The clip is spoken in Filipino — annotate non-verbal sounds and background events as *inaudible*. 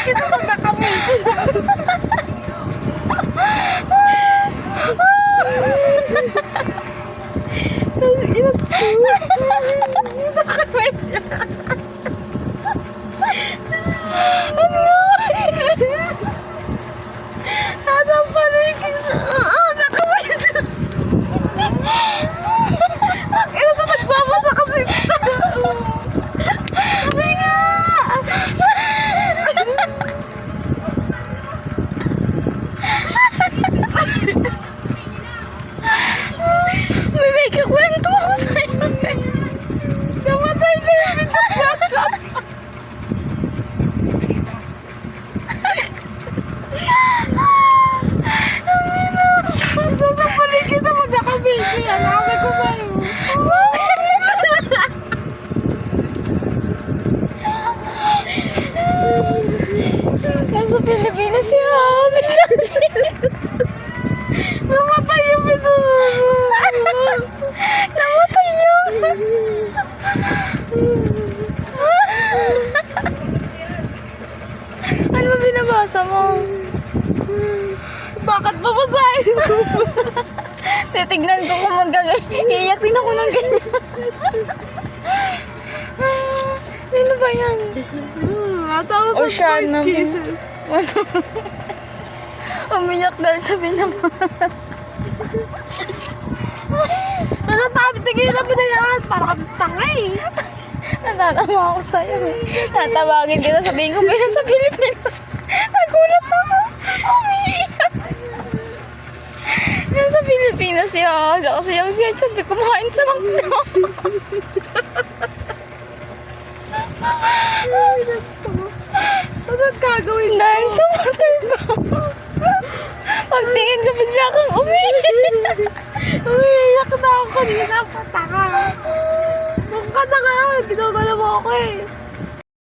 Kita lang na kami. Ang ina. Ina kami. Nasa Pilipinas si Ami. *laughs* Namatay yung pinabasa. Namatay yun. ano ba binabasa mo? Bakit babasahin ko? Titignan ko kung magagal. Iiyak din ako ng ganyan. Sino ba yan? Hmm, a thousand Oceana voice mo. kisses. Ano? *laughs* Umiyak dahil sa binabasa. Nasatabi, tigilan mo na yan. Para kang tanga eh. Natatawa ako sa'yo eh. Kita, sabihin ko bilang sa Pilipinas. Nagulat ako. Umiiyak. Nasa Pilipinas siya. Kasi yung siya, sabi kumain sa McDo. Gagawin mo? Dahil sa waterfall. Pagtingin ko bigla kang umiiyak. Umiiyak na ako kanina. Pataka. Nung ka na nga. Ginagala mo ako eh.